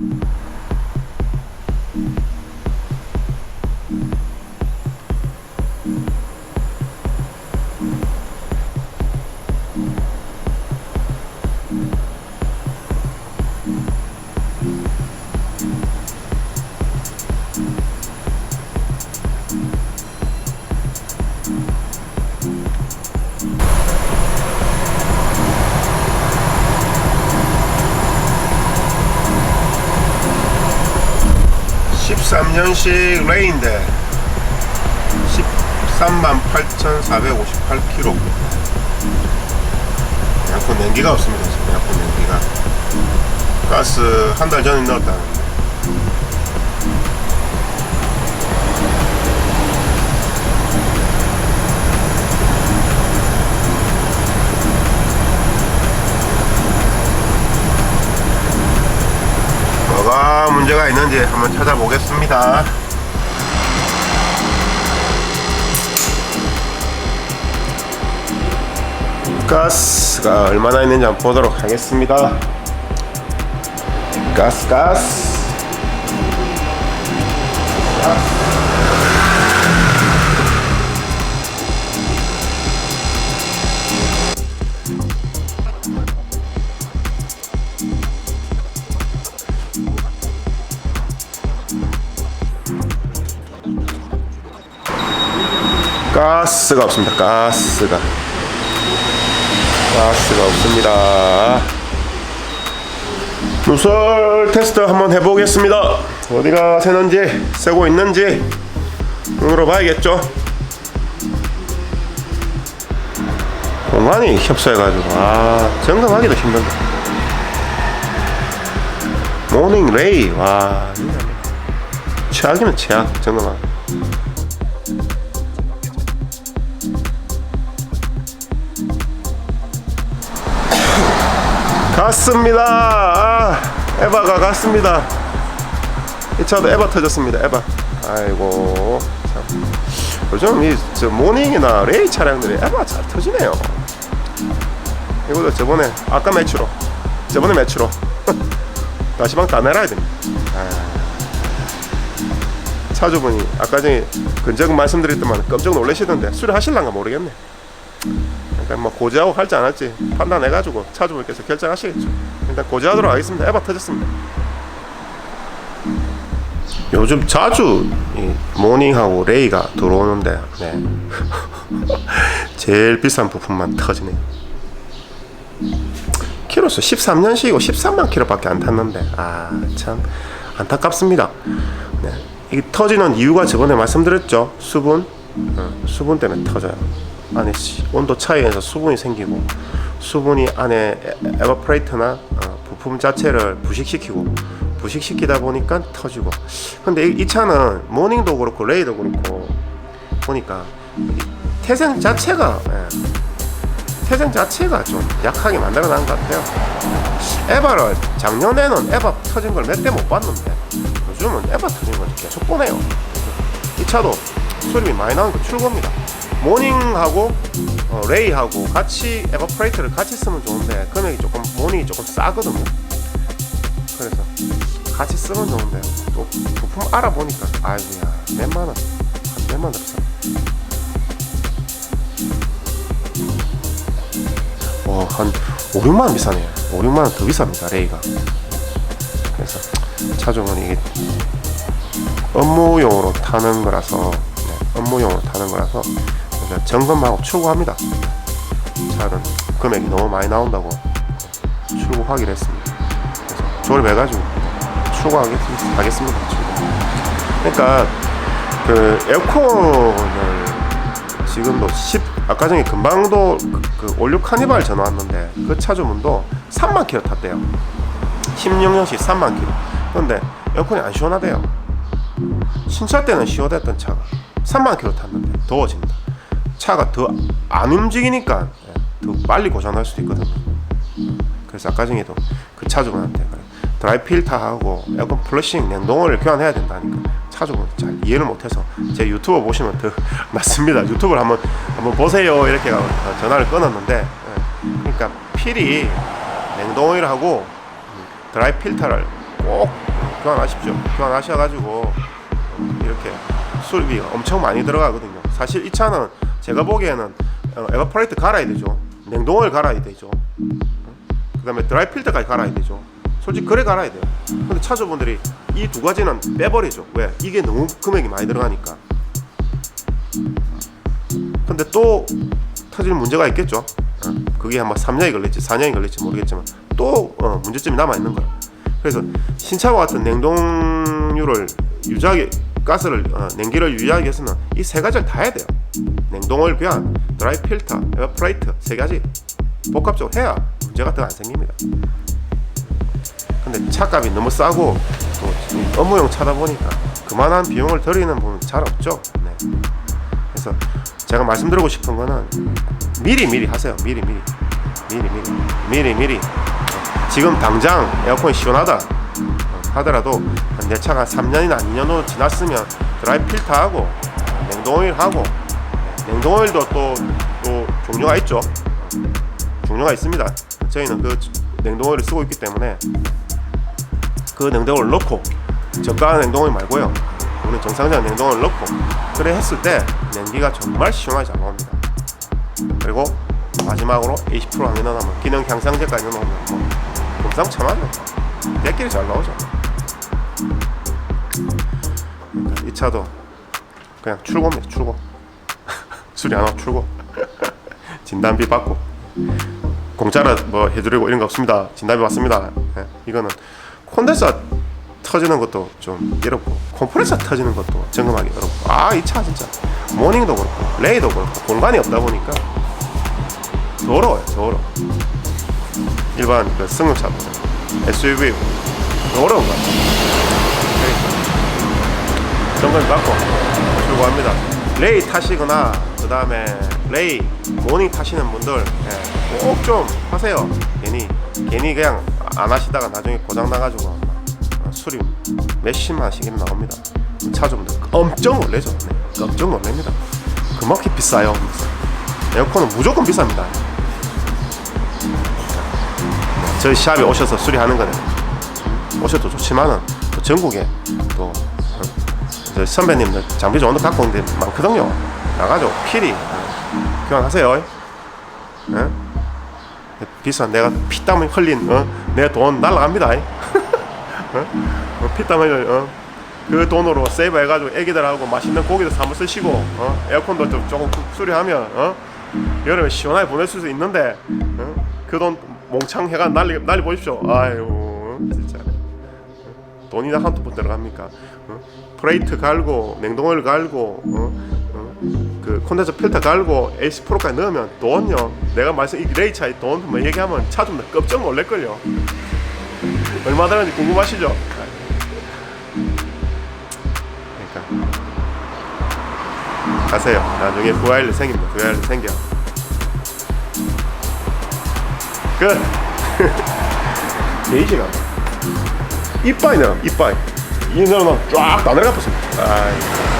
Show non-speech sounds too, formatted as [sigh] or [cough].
you (13년식) 레인데 13만 8,458km 에어컨 냉기가 없습니다 에어컨 냉기가. 가스 한 달 전에 넣었다는 뭐가 문제가 있는지 한번 찾아보겠습니다. 가스가 얼마나 있는지 한번 보도록 하겠습니다. 가스 가스. 가스가 없습니다. 가스가 가스가 없습니다. 누설 테스트 한번 해보겠습니다. 어디가 새는지 새고 있는지 눈으로 봐야겠죠. 공간이 협소해가지고 아 점검하기도 힘든데. 모닝 레이 와 최악이면 최악 점검하기. 갔습니다. 아, 에바가 갔습니다. 이 차도 에바 터졌습니다. 에바. 아이고 참. 요즘 이 저 모닝이나 레이 차량들이 에바 잘 터지네요. 이것도 저번에 아까 매추로 저번에 매추로 [laughs] 다시방 다 내놔야 됩니다. 아, 차주분이 아까 전에 근적 말씀드렸더만 깜짝 놀라시던데 수리하실란가 모르겠네. 일단 뭐 고지하고 할지 안 할지 판단해가지고 차주분께서 결정하시겠죠. 일단 고지하도록 하겠습니다. 에바 터졌습니다. 요즘 자주 이 모닝하고 레이가 들어오는데 네. [laughs] 제일 비싼 부품만 터지네요. 키로수 13년식이고 13만 키로밖에 안 탔는데 아 참 안타깝습니다. 네. 이게 터지는 이유가 저번에 말씀드렸죠. 수분 어, 수분 때문에 터져요. 안에 시- 온도 차이에서 수분이 생기고 수분이 안에 에- 에버프레이터나 어, 부품 자체를 부식시키고 부식시키다 보니까 터지고. 근데 이, 이 차는 모닝도 그렇고 레이도 그렇고 보니까 이 태생 자체가 예, 태생 자체가 좀 약하게 만들어 놓은 것 같아요. 에바를 작년에는 에바 터진 걸 몇 대 못 봤는데 요즘은 에바 터진 걸 계속 보네요. 이 차도 수리비 많이 나온 거 출고입니다. 모닝하고 어, 레이하고 같이 에버프레이트를 같이 쓰면 좋은데 금액이 조금 모닝이 조금 싸거든요. 그래서 같이 쓰면 좋은데 또 부품 알아보니까 아이고야 몇만 원, 한 몇만 원 비싸. 와한 5, 6만 원 비싸네요. 5, 6만 원 더 비쌉니다 레이가. 그래서 차주분이 이게 업무용으로 타는 거라서 네, 업무용으로 타는 거라서 우리가 점검하고 출고합니다. 차는 금액이 너무 많이 나온다고 출고하기로 했습니다. 그래서 조립해가지고 출고하겠습니다. 하겠습니다. 출고. 그러니까 그 에어컨을 지금도 10 아까 전에 금방도 그, 그 올류 카니발 전화 왔는데 그 차주분도 3만 킬로 탔대요. 16년씩 3만 킬로. 그런데 에어컨이 안 시원하대요. 신차 때는 시원했던 차가 3만 킬로 탔는데 더워집니다. 차가 더 안 움직이니까 예, 더 빨리 고장날 수도 있거든요. 그래서 아까 전에도 그 차주분한테 드라이 필터하고 에어컨 플러싱 냉동을 교환해야 된다니까 차주분 잘 이해를 못해서 제 유튜브 보시면 더 [laughs] 낫습니다. 유튜브를 한번 한번 보세요 이렇게 전화를 끊었는데 예, 그러니까 필이 냉동오일하고 드라이 필터를 꼭 교환하십시오. 교환하셔가지고 이렇게 수리비가 엄청 많이 들어가거든요. 사실 이 차는 제가 보기에는 어, 에바퍼레이트 갈아야 되죠. 냉동을 갈아야 되죠. 그다음에 드라이 필터까지 갈아야 되죠. 솔직히 그래 갈아야 돼요. 근데 차주분들이 이 두 가지는 빼버리죠. 왜? 이게 너무 금액이 많이 들어가니까. 근데 또 터지는 문제가 있겠죠. 어, 그게 아마 3년이 걸릴지 4년이 걸릴지 모르겠지만 또 어, 문제점이 남아 있는 거야. 그래서 신차와 같은 냉동유를 유지하기 가스를 어, 냉기를 유지하기 위해서는 이 세 가지를 다 해야 돼요. 냉동을 교환, 드라이 필터, 에어프라이트 세 가지 복합적으로 해야 문제가 더안 생깁니다. 근데 차값이 너무 싸고 또 업무용 차다 보니까 그만한 비용을 들이는 부분 잘 없죠. 네. 그래서 제가 말씀드리고 싶은 거는 미리 미리 하세요. 미리 미리 미리 미리 미리 미리 지금 당장 에어컨이 시원하다 어, 하더라도 내 차가 3년이나 2년 후 지났으면 드라이 필터하고 냉동오일 하고 냉동 오일도 또, 또 종류가 있죠. 종류가 있습니다. 저희는 그 냉동 오일을 쓰고 있기 때문에 그 냉동을 넣고 저가 냉동을 말고요. 우리 정상적인 냉동을 넣고 그래 했을 때 냉기가 정말 시원하게 잘 나옵니다. 그리고 마지막으로 20% 안에 넣어놓으면 기능 향상제까지 넣어놓으면 뭐 금상첨화죠. 대끼리 잘 나오죠. 이 차도 그냥 출고입니다. 출고. 수리 안 하고 출고. 진단비 받고 공짜로 뭐 해드리고 이런 거 없습니다. 진단비 받습니다. 예, 이거는 콘덴서 터지는 것도 좀 어렵고 컴프레서 터지는 것도 점검하기 어렵고 아 이 차 진짜 모닝도 그렇고 레이도 그렇고 공간이 없다 보니까 더 어려워요 더 어려워 일반 그 승용차도 SUV 더 어려운 것 같아요 그러니까 점검 받고 출고합니다 레이 타시거나 그 다음에 레이 모닝 타시는 분들 예, 꼭좀 하세요 괜히 괜히 그냥 안 하시다가 나중에 고장 나가지고 수리 몇십만 원씩 나옵니다. 차주분들 엄청 놀래죠. 네, 깜짝 놀랍니다. 그만큼 비싸요. 에어컨은 무조건 비쌉니다. 네, 저희 샵에 오셔서 수리하는 거는 오셔도 좋지만은 또 전국에 또 선배님들 장비 좋은 거 갖고 데 많거든요. 나가죠. 필히 어, 교환하세요. 예? 비싼 내가 피땀 흘린 어? 내돈 날라갑니다. 어? 어, 피땀 흘린 어? 그 돈으로 세이브 해가지고 애기들하고 맛있는 고기도 사무 쓰시고 어? 에어컨도 좀 조금 수리하면 어? 여름에 시원하게 보낼 수 있는데 어? 그돈 몽창 해가 날리 날리 보십시오. 아유 어? 진짜 돈이나 한두 푼 들어갑니까? 어? 프레이트 갈고 냉동오일 갈고 어? 어? 그 콘덴서 필터 갈고 AC 프로까지 넣으면 돈요. 내가 말씀 이 레이 차이 돈뭐 얘기하면 차 좀 깜짝 놀랄걸요. 얼마 들었는지 궁금하시죠? 그러니까 가세요. 나중에 VRL 생깁니다. VRL 생겨. 끝. [laughs] 게이지가 이빠이네 이빠이. 이 쫙다 내려가 버습니다. 아.